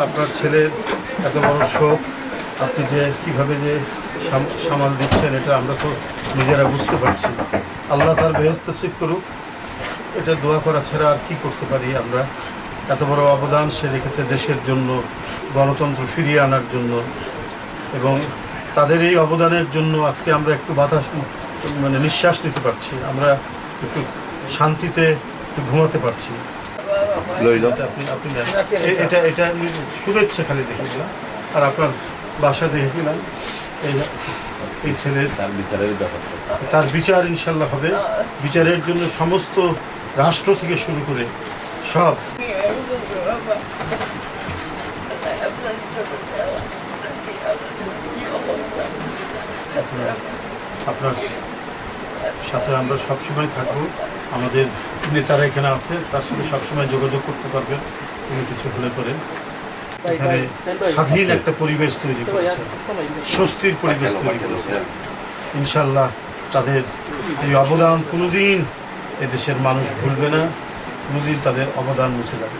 আপনার ছেলের এত বড় শোক, আপনি যে কীভাবে যে সাম- সামাল দিচ্ছেন, এটা আমরা তো নিজেরা বুঝতে পারছি আল্লাহ তার বেহেস্ত শিব করুক, এটা দোয়া করা ছাড়া আর কি করতে পারি আমরা? এত বড় অবদান সে রেখেছে দেশের জন্য, গণতন্ত্র ফিরিয়ে আনার জন্য, এবং তাদের এই অবদানের জন্য আজকে আমরা একটু বাতাস মানে নিঃশ্বাস নিতে পারছি। আমরা একটু শান্তিতে একটু ঘুমাতে পারছি। আপনি এটা এটা আমি শুভেচ্ছা খালি দেখে দিলাম আর আপনার বাসা দেখে দিলাম এই ছেলের তার বিচারের তার বিচার ইনশাল্লাহ হবে। বিচারের জন্য সমস্ত রাষ্ট্র থেকে শুরু করে সব। আপনার সাথে আমরা সবসময় থাকব। আমাদের নেতারা এখানে আছে, তার সাথে সবসময় যোগাযোগ করতে পারবেন, কোনো কিছু হলে পরে। এখানে স্বাধীন একটা পরিবেশ তৈরি করেছে, স্বস্তির পরিবেশ তৈরি করেছে। ইনশাল্লাহ তাদের এই অবদান কোনোদিন এদেশের মানুষ ভুলবে না, কোনোদিন তাদের অবদান মুছে যাবে